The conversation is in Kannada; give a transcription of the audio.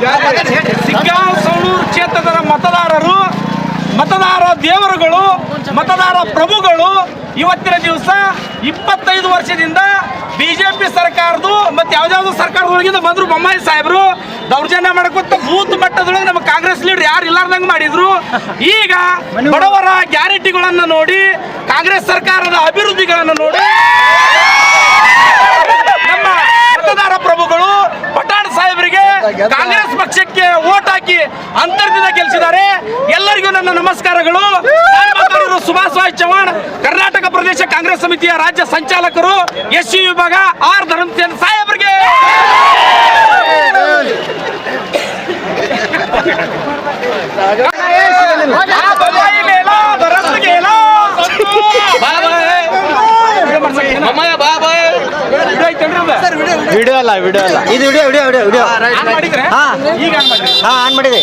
ಸಿಗ್ಗಾಂವ್ ಸವಣೂರು ಕ್ಷೇತ್ರದ ಮತದಾರರು, ಮತದಾರ ದೇವರುಗಳು, ಮತದಾರ ಪ್ರಭುಗಳು ಇವತ್ತಿನ ದಿವಸ ಇಪ್ಪತ್ತೈದು ವರ್ಷದಿಂದ ಬಿಜೆಪಿ ಸರ್ಕಾರದು ಮತ್ತೆ ಯಾವ್ದಾವ್ದು ಸರ್ಕಾರದೊಳಗಿಂದ ಬಂದ್ರು ಬೊಮ್ಮಾಯಿ ಸಾಹೇಬರು. ದೌರ್ಜನ್ಯ ಮಾಡಕೊಂತ ಬೂತ್ ಮಟ್ಟದೊಳಗೆ ನಮ್ಮ ಕಾಂಗ್ರೆಸ್ ಲೀಡರ್ ಯಾರು ಇಲ್ಲಾರ್ದಂಗೆ ಮಾಡಿದ್ರು. ಈಗ ಬಡವರ ಗ್ಯಾರಂಟಿಗಳನ್ನ ನೋಡಿ, ಕಾಂಗ್ರೆಸ್ ಸರ್ಕಾರದ ಅಭಿವೃದ್ಧಿಗಳನ್ನ ನೋಡಿ, ನಮ್ಮ ಮತದಾರ ಪ್ರಭುಗಳು ಪಟಾಣ್ ಸಾಹೇಬರಿಗೆ ಕಾಂಗ್ರೆಸ್ ನನ್ನ ನಮಸ್ಕಾರಗಳು. ಸುಭಾಷ್ ರಾಯ್ ಚೌಹಾಣ್ ಕರ್ನಾಟಕ ಪ್ರದೇಶ ಕಾಂಗ್ರೆಸ್ ಸಮಿತಿಯ ರಾಜ್ಯ ಸಂಚಾಲಕರು ಎಸ್ ಯು ವಿಭಾಗ ಆರ್ ಧರ್ಮಸೇನ್ ಸಾಹೇಬರಿಗೆ. ವಿಡಿಯೋ ಅಲ್ಲ ವಿಡಿಯೋ ಅಲ್ಲ ಇದು video video video video. On ಮಾಡಿದ್ರೆ? ಹಾ. ಆನ್ ಮಾಡಿದ್ರೆ ಹಾ ಆನ್ ಮಾಡಿದೆ.